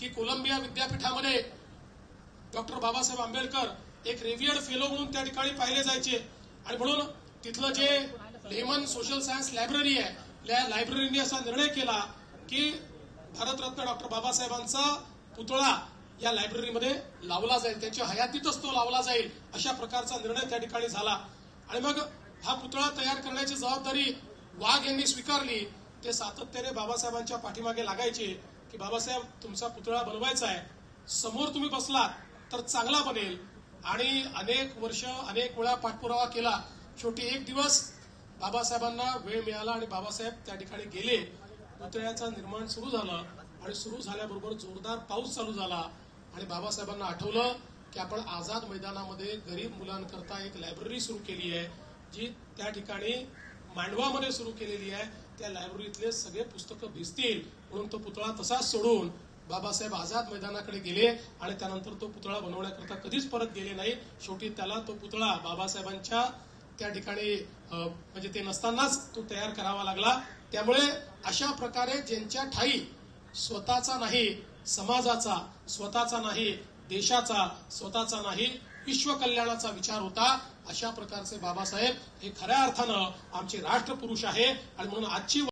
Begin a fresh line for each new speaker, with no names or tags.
की कोलंबिया विद्यापीठामध्ये डॉक्टर बाबासाहेब आंबेडकर एक रेव्हियर्ड फेलो म्हणून त्या ठिकाणी पाहिले जायचे. आणि म्हणून तिथलं जे लेमन सोशल सायन्स लायब्ररी आहे या लायब्ररीने असा निर्णय केला की भारतरत्न डॉक्टर बाबासाहेबांचा पुतळा या लायब्ररीमध्ये लावला जाईल. त्यांच्या हयातीतच तो लावला जाईल अशा प्रकारचा निर्णय त्या ठिकाणी झाला. आणि मग हा पुतळा तयार करण्याची जबाबदारी वाघ यांनी स्वीकारली. ते सातत्याने बाबासाहेबांच्या पाठीमागे लागायचे. की बाबासाहेब तुमचा पुतळा बनवायचा आहे. समोर तुम्ही बसलात तर चांगला बनेल. आणि अनेक वर्ष अनेक वेळा पाठपुरावा केला. शेवटी एक दिवस बाबासाहेबांना वेळ मिळाला आणि बाबासाहेब त्या ठिकाणी गेले. पुतळ्याचं निर्माण सुरू झालं आणि सुरू झाल्याबरोबर जोरदार पाऊस चालू झाला. आणि बाबासाहेबांना आठवलं की आपण आझाद मैदानामध्ये गरीब मुलांकरता एक लायब्ररी सुरू केली आहे जी त्या ठिकाणी मांडवामध्ये सुरू केलेली आहे. त्या लायब्ररीतले सगळे पुस्तकं भिजतील. म्हणून तो पुतळा तसाच सोडून बाबासाहेब आझाद मैदानाकडे गेले आणि त्यानंतर तो पुतळा बनवण्याकरता कधीच परत गेले नाही. शेवटी त्याला तो पुतळा बाबासाहेबांच्या त्या ठिकाणी म्हणजे ते नसतानाच तो तयार करावा लागला. त्यामुळे अशा प्रकारे ज्यांच्या ठाई स्वतःचा नाही समाजाचा स्वतःचा नाही देशाचा स्वतःचा नाही विश्व कल्याणाचा विचार होता. अशा प्रकारचे बाबासाहेब हे खऱ्या अर्थानं आमचे राष्ट्रपुरुष आहे. आणि म्हणून आजची